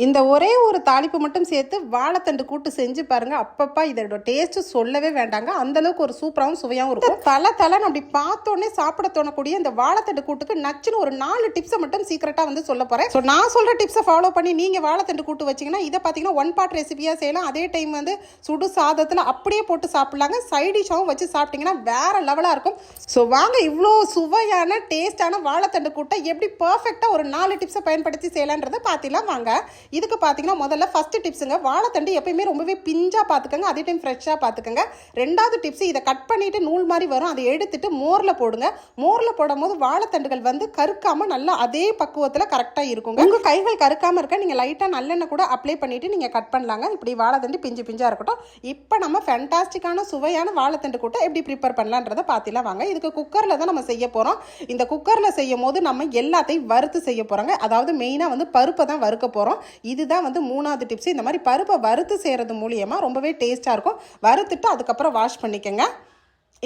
இந்த ஒரே ஒரு தாளிப்பு மட்டும் சேர்த்து வாழைத்தண்டு கூட்டு செஞ்சு பாருங்க. அப்பப்பா இதோட டேஸ்ட் சொல்லவே வேண்டாங்க. அந்த அளவுக்கு ஒரு சூப்பராகவும் சுவையாகவும் இருக்கும். தலை தலைன்னு அப்படி பார்த்தோன்னே சாப்பிட தோணக்கூடிய இந்த வாழைத்தண்டு கூட்டுக்கு நச்சுன்னு ஒரு நாலு டிப்ஸை மட்டும் சீக்கிரட்டா வந்து சொல்ல போறேன். ஸோ நான் சொல்ற டிப்ஸை ஃபாலோ பண்ணி நீங்க வாழைத்தண்டு கூட்டு வச்சீங்கன்னா இதை பார்த்தீங்கன்னா ஒன் பார்ட் ரெசிபியாக செய்யலாம். அதே டைம் வந்து சுடு சாதத்தில் அப்படியே போட்டு சாப்பிடலாங்க. சைடிஷாகவும் வச்சு சாப்பிட்டீங்கன்னா வேற லெவலாக இருக்கும். ஸோ வாங்க இவ்வளோ சுவையான டேஸ்டான வாழைத்தண்டு கூட்டை எப்படி பர்ஃபெக்டாக ஒரு நாலு டிப்ஸை பயன்படுத்தி செய்யலான்றதை பார்த்திலாம் வாங்க. இதுக்கு பார்த்தீங்கன்னா முதல்ல ஃபர்ஸ்ட் டிப்ஸுங்க வாழைத்தண்டு எப்பயுமே ரொம்பவே பிஞ்சாக பார்த்துக்கங்க அதே டைம் ஃப்ரெஷ்ஷாக பார்த்துக்கங்க ரெண்டாவது டிப்ஸ் இதை கட் பண்ணிட்டு நூல் மாதிரி வரும். அதை எடுத்துட்டு மோரில் போடுங்க. மோரில் போடும்போது வாழைத்தண்டுகள் வந்து கருக்காம நல்லா அதே பக்குவத்தில் கரெக்டாக இருக்குங்க. உங்கள் கைகள் கருக்காம இருக்க நீங்கள் லைட்டாக நல்லெண்ணெய் கூட அப்ளை பண்ணிட்டு நீங்கள் கட் பண்ணலாங்க. இப்படி வாழைத்தண்டு பிஞ்சு பிஞ்சாக இருக்கட்டும். இப்போ நம்ம ஃபென்டாஸ்டிக்கான சுவையான வாழைத்தண்டு கூட்டை எப்படி ப்ரிப்பேர் பண்ணலான்றதை பார்த்திலாம் வாங்க. இதுக்கு குக்கரில் தான் நம்ம செய்ய போகிறோம் இந்த குக்கரில் செய்யும் போது நம்ம எல்லாத்தையும் வறுத்து செய்ய போகிறோங்க அதாவது மெயினாக வந்து பருப்பை தான் வறுக்க போகிறோம் இதுதான் வந்து மூணாவது டிப்ஸ் இந்த மாதிரி பருப்பை வறுத்து செய்கிறது மூலியமாக ரொம்பவே டேஸ்ட்டாக இருக்கும். வறுத்துட்டு அதுக்கப்புறம் வாஷ் பண்ணிக்கோங்க.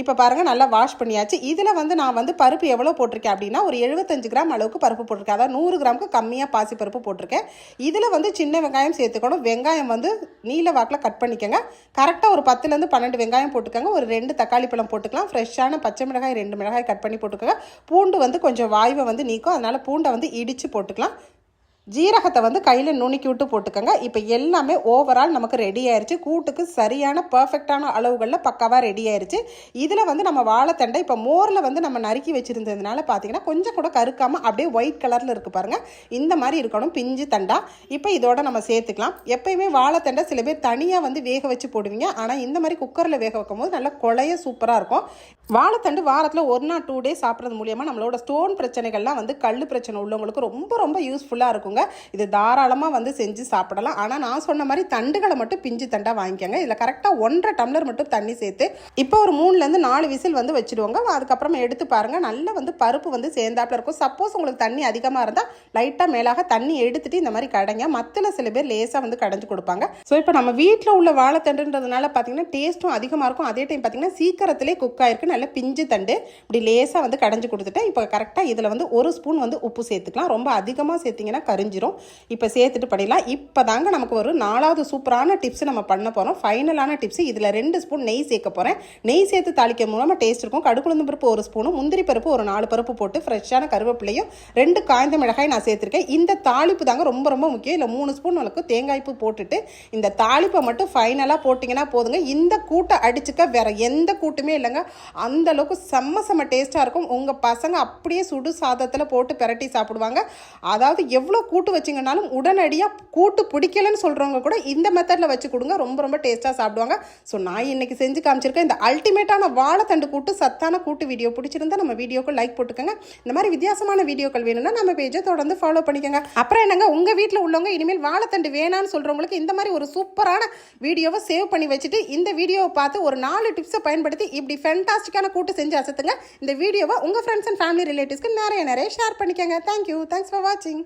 இப்போ பாருங்கள் நல்லா வாஷ் பண்ணியாச்சு. இதில் வந்து நான் வந்து பருப்பு எவ்வளோ போட்டிருக்கேன் அப்படின்னா ஒரு எழுபத்தஞ்சு கிராம் அளவுக்கு பருப்பு போட்டிருக்கேன். அதாவது நூறு கிராமுக்கு கம்மியாக பாசி பருப்பு போட்டிருக்கேன். இதில் வந்து சின்ன வெங்காயம் சேர்த்துக்கணும். வெங்காயம் வந்து நீல வாக்கில் கட் பண்ணிக்கோங்க. கரெக்டாக ஒரு பத்துலேருந்து பன்னெண்டு வெங்காயம் போட்டுக்கோங்க. ஒரு ரெண்டு தக்காளி பழம் போட்டுக்கலாம். ஃப்ரெஷ்ஷான பச்சை மிளகாய் ரெண்டு மிளகாய் கட் பண்ணி போட்டுக்கோங்க. பூண்டு வந்து கொஞ்சம் வாய்வை வந்து நீக்கும். அதனால் பூண்டை வந்து இடித்து போட்டுக்கலாம். ஜீரகத்தை வந்து கையில் நுணுக்கி விட்டு போட்டுக்கோங்க. இப்போ எல்லாமே ஓவரால் நமக்கு ரெடி ஆயிடுச்சு கூட்டுக்கு சரியான பர்ஃபெக்டான அளவுகளில் பக்காவாக ரெடி ஆயிடுச்சு இதில் வந்து நம்ம வாழைத்தண்டை இப்போ மோரில் வந்து நம்ம நறுக்கி வச்சுருந்ததுனால பார்த்தீங்கன்னா கொஞ்சம் கூட கருக்காமல் அப்படியே ஒயிட் கலரில் இருக்குது பாருங்கள் இந்த மாதிரி இருக்கணும் பிஞ்சு தண்டா. இப்போ இதோட நம்ம சேர்த்துக்கலாம். எப்பயுமே வாழைத்தண்டை சில பேர் தனியாக வந்து வேக வச்சு போடுவீங்க. ஆனால் இந்த மாதிரி குக்கரில் வேக வைக்கும் போது நல்லா கொலைய சூப்பராக இருக்கும். வாழைத்தண்டு வாரத்தில் ஒரு நாள் டூ டேஸ் சாப்பிட்றது மூலியமாக நம்மளோட ஸ்டோன் பிரச்சனைகள்லாம் வந்து கல் பிரச்சனை உள்ளவங்களுக்கு ரொம்ப ரொம்ப யூஸ்ஃபுல்லாக இருக்கும் வச்சுக்கோங்க இது தாராளமாக வந்து செஞ்சு சாப்பிடலாம். ஆனால் நான் சொன்ன மாதிரி தண்டுகளை மட்டும் பிஞ்சு தண்டாக வாங்கிக்கோங்க. இதில் கரெக்டாக ஒன்றரை டம்ளர் மட்டும் தண்ணி சேர்த்து இப்போ ஒரு மூணுலேருந்து நாலு விசில் வந்து வச்சுடுவாங்க. அதுக்கப்புறமா எடுத்து பாருங்கள் நல்லா வந்து பருப்பு வந்து சேர்ந்தாப்பில் இருக்கும். சப்போஸ் உங்களுக்கு தண்ணி அதிகமாக இருந்தால் லைட்டாக மேலாக தண்ணி எடுத்துட்டு இந்த மாதிரி கடைங்க. மத்தில் சில பேர் லேசாக வந்து கடைஞ்சு கொடுப்பாங்க. ஸோ இப்போ நம்ம வீட்டில் உள்ள வாழைத்தண்டுன்றதுனால பார்த்தீங்கன்னா டேஸ்ட்டும் அதிகமாக இருக்கும். அதே டைம் பார்த்தீங்கன்னா சீக்கிரத்திலே குக் ஆயிருக்கு. நல்ல பிஞ்சு தண்டு. இப்படி லேசாக வந்து கடைஞ்சு கொடுத்துட்டேன். இப்போ கரெக்டாக இதில் வந்து ஒரு ஸ்பூன் வந்து உப்பு சேர்த்துக்கலாம். ரொம்ப அதிகமாக சேர்த்திங்கன்னா கரிஞ்சிரும் இப்போ சேர்த்துட்டு பண்ணிடலாம். இப்போ தாங்க நமக்கு ஒரு நாலாவது சூப்பரான டிப்ஸ் நம்ம பண்ண போகிறோம் ஃபைனலான டிப்ஸ் இதில் ரெண்டு ஸ்பூன் நெய் சேர்க்க போகிறேன் நெய் சேர்த்து தாளிக்க மூலமாக டேஸ்ட் இருக்கும். கடுக்குழுந்து பருப்பு ஒரு ஸ்பூனும் முந்திரி பருப்பு ஒரு நாலு பருப்பு போட்டு ஃப்ரெஷ்ஷான கருவேப்பிலையும் ரெண்டு காய்ந்த மிளகாய் நான் சேர்த்துருக்கேன். இந்த தாளிப்பு தாங்க ரொம்ப ரொம்ப முக்கியம். இல்லை மூணு ஸ்பூன் அளவுக்கு தேங்காய் பூ போட்டுட்டு இந்த தாளிப்பை மட்டும் ஃபைனலாக போட்டிங்கன்னா போதுங்க. இந்த கூட்டை அடிச்சுக்க வேற எந்த கூட்டுமே இல்லைங்க. அந்த அளவுக்கு செம்ம செம்ம டேஸ்ட்டாக இருக்கும். உங்கள் பசங்க அப்படியே சுடு சாதத்தில் போட்டு பிரட்டி சாப்பிடுவாங்க. அதாவது எவ்வளோ கூட்டு வச்சிங்கனாலும் உடனடியாக கூட்டு பிடிக்கலன்னு சொல்கிறவங்க கூட இந்த மெத்தடில் வச்சு கொடுங்க. ரொம்ப ரொம்ப டேஸ்ட்டாக சாப்பிடுவாங்க. ஸோ நான் இன்றைக்கி செஞ்சு காமிச்சிருக்கேன். இந்த அல்டிமேட்டான வாழைத்தண்டு கூட்டு சத்தான கூட்டு வீடியோ பிடிச்சிருந்தா நம்ம வீடியோக்கு லைக் போட்டுக்கோங்க. இந்த மாதிரி வித்தியாசமான வீடியோக்கள் வேணும்னா நம்ம பேஜை தொடர்ந்து ஃபாலோ பண்ணிக்கோங்க. அப்புறம் என்னங்க? உங்கள் வீட்டில் உள்ளவங்க இனிமேல் வாழைத்தண்டு வேணான்னு சொல்கிறவங்களுக்கு இந்த மாதிரி ஒரு சூப்பரான வீடியோவை சேவ் பண்ணி வச்சுட்டு இந்த வீடியோவை பார்த்து ஒரு நாலு டிப்ஸை பயன்படுத்தி இப்படி ஃபென்டாஸ்டிக்கான கூட்டு செஞ்சு அசத்துங்க. இந்த வீடியோவை உங்கள் ஃப்ரெண்ட்ஸ் அண்ட் ஃபேமிலி ரிலேட்டிவ்ஸ்க்கு நிறைய நிறைய ஷேர் பண்ணிக்கோங்க. தேங்க்யூ தேங்க்ஸ் ஃபார் வாட்சிங்